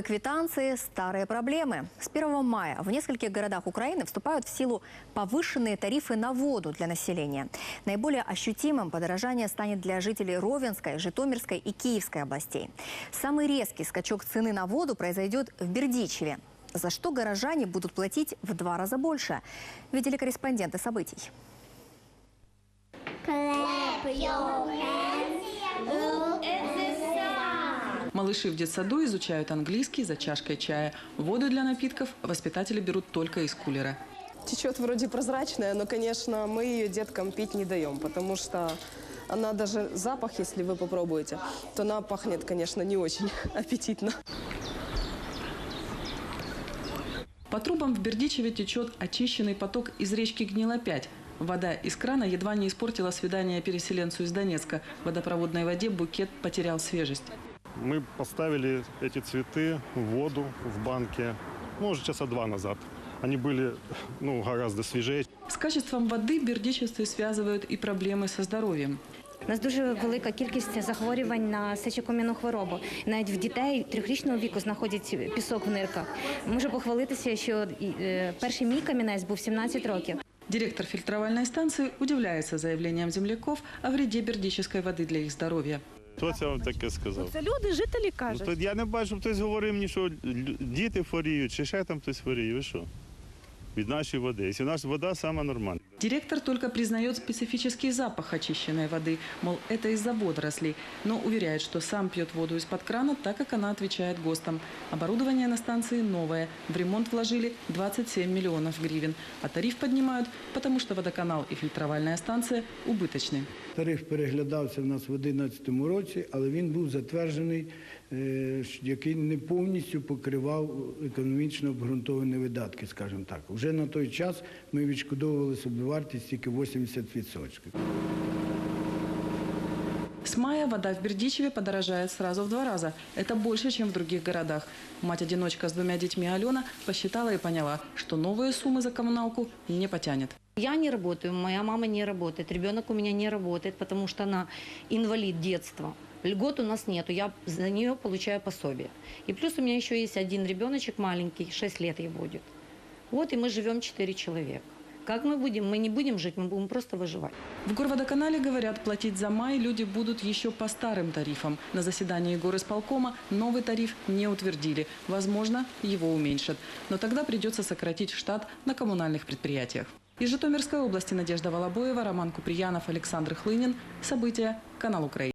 Квитанции – старые проблемы. С 1 мая в нескольких городах Украины вступают в силу повышенные тарифы на воду для населения. Наиболее ощутимым подорожание станет для жителей Ровенской, Житомирской и Киевской областей. Самый резкий скачок цены на воду произойдет в Бердичеве. За что горожане будут платить в два раза больше? Видели корреспонденты событий. Clap Малыши в детсаду изучают английский за чашкой чая. Воду для напитков воспитатели берут только из кулера. Течет вроде прозрачная, но, конечно, мы ее деткам пить не даем, потому что она даже запах, если вы попробуете, то она пахнет, конечно, не очень аппетитно. По трубам в Бердичеве течет очищенный поток из речки Гнилопять. Вода из крана едва не испортила свидание переселенцу из Донецка. В водопроводной воде букет потерял свежесть. Мы поставили эти цветы в воду в банке, ну, уже часа два назад. Они были ну, гораздо свежее. С качеством воды бердичевцы связывают и проблемы со здоровьем. У нас дуже велика кількість захворювань на сечокам'яну хворобу. Навіть в дітей трьохрічного віку знаходять пісок в нирках. Можу похвалитися, що е, перший мій камінець був 17 років. Директор фильтровальной станции удивляется заявлениям земляков о вреде бердичевской воды для их здоровья. Хто це вам таке сказав? Це люди, жителі Ну, кажуть. то я не бачу, щоб хтось говорив мені, що лю- діти хворіють, чи ще там хтось хворіє. Ви що? Від нашої води. Якщо наша вода сама нормальна. Директор только признает специфический запах очищенной воды, мол, это из-за водорослей, но уверяет, что сам пьет воду из-под крана, так как она отвечает ГОСТам. Оборудование на станции новое. В ремонт вложили 27 миллионов гривен. А тариф поднимают, потому что водоканал и фильтровальная станция убыточны. Тариф переглядався в нас в 2011 році, але він був затверджений, е, що- який не повністю покривав економічно обґрунтовані видатки, скажімо так. Вже на той час ми відшкодовували собівартість тільки 80%. С мая вода в Бердичеве подорожает сразу в два раза. Это больше, чем в других городах. Мать-одиночка с двумя детьми Алена посчитала и поняла, что новые суммы за коммуналку не потянет. Я не работаю, моя мама не работает, ребенок у меня не работает, потому что она инвалид детства. Льгот у нас нету, я за нее получаю пособие. И плюс у меня еще есть один ребеночек маленький, 6 лет ей будет. Вот и мы живем 4 человека. Как мы будем? Мы не будем жить, мы будем просто выживать. В Горводоканале говорят, платить за май люди будут еще по старым тарифам. На заседании горисполкома новый тариф не утвердили. Возможно, его уменьшат. Но тогда придется сократить штат на коммунальных предприятиях. Из Житомирской области Надежда Волобоева, Роман Куприянов, Александр Хлынин. События. Канал Украина.